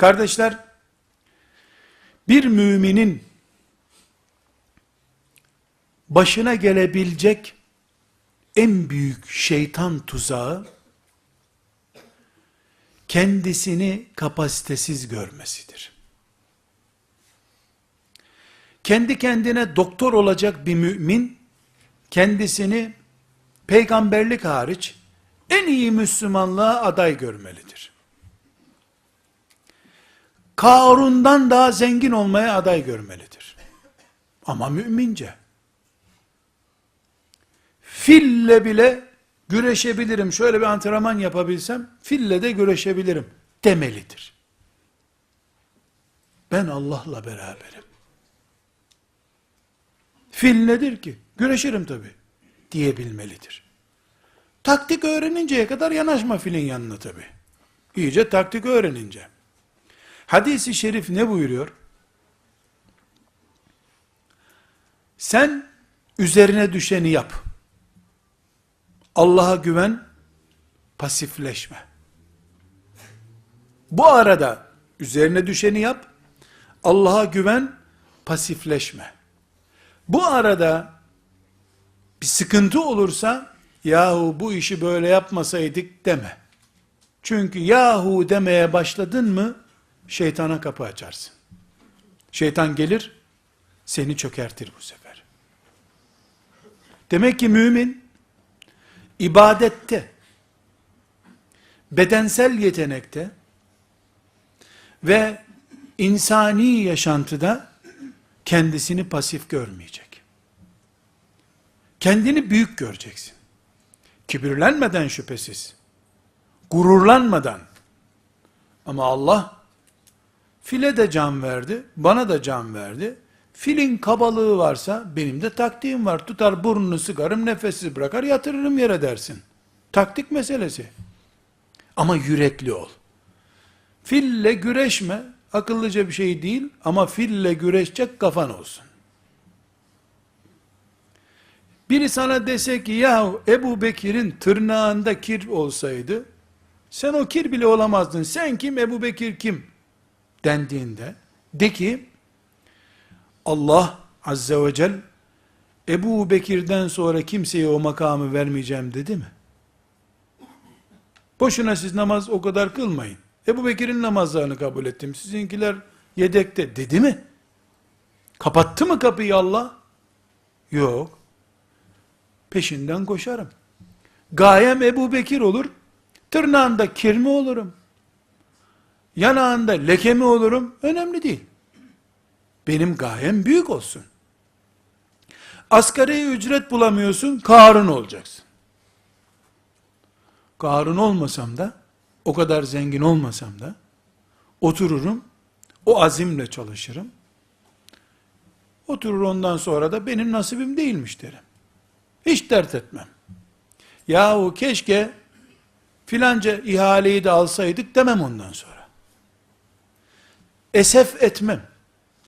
Kardeşler, bir müminin başına gelebilecek en büyük şeytan tuzağı kendisini kapasitesiz görmesidir. Kendi kendine doktor olacak bir mümin kendisini peygamberlik hariç en iyi Müslümanlığa aday görmelidir. Karun'dan daha zengin olmaya aday görmelidir. Ama mümince. Fille bile güreşebilirim, şöyle bir antrenman yapabilsem, fille de güreşebilirim demelidir. Ben Allah'la beraberim. Fil nedir ki? Güreşirim tabi diyebilmelidir. Taktik öğreninceye kadar yanaşma filin yanına tabi. İyice taktik öğrenince. Hadisi şerif ne buyuruyor? Sen üzerine düşeni yap. Allah'a güven, pasifleşme. Bu arada üzerine düşeni yap, Allah'a güven, pasifleşme. Bu arada bir sıkıntı olursa, yahu bu işi böyle yapmasaydık deme. Çünkü yahu demeye başladın mı, şeytana kapı açarsın. Şeytan gelir, seni çökertir bu sefer. Demek ki mümin, ibadette, bedensel yetenekte ve insani yaşantıda kendisini pasif görmeyecek. Kendini büyük göreceksin. Kibirlenmeden şüphesiz. Gururlanmadan. Ama Allah file de can verdi, bana da can verdi. Filin kabalığı varsa benim de taktiğim var. Tutar burnunu sıkarım, nefessiz bırakar, yatırırım yere dersin. Taktik meselesi. Ama yürekli ol. Fille güreşme, akıllıca bir şey değil ama fille güreşecek kafan olsun. Biri sana dese ki ya Ebu Bekir'in tırnağında kir olsaydı, sen o kir bile olamazdın. Sen kim Ebu Bekir kim? Dendiğinde, de ki, Allah Azze ve Celle Ebu Bekir'den sonra kimseye o makamı vermeyeceğim dedi mi? Boşuna siz namaz o kadar kılmayın. Ebu Bekir'in namazlarını kabul ettim. Sizinkiler yedekte dedi mi? Kapattı mı kapıyı Allah? Yok. Peşinden koşarım. Gayem Ebu Bekir olur. Tırnağında kir mi olurum? Yanağında leke mi olurum? Önemli değil. Benim gayem büyük olsun. Asgari ücret bulamıyorsun, Karun olacaksın. Karun olmasam da, o kadar zengin olmasam da, otururum, o azimle çalışırım. Oturur ondan sonra da benim nasibim değilmiş derim. Hiç dert etmem. Yahu keşke filanca ihaleyi de alsaydık demem ondan sonra. Esef etmem.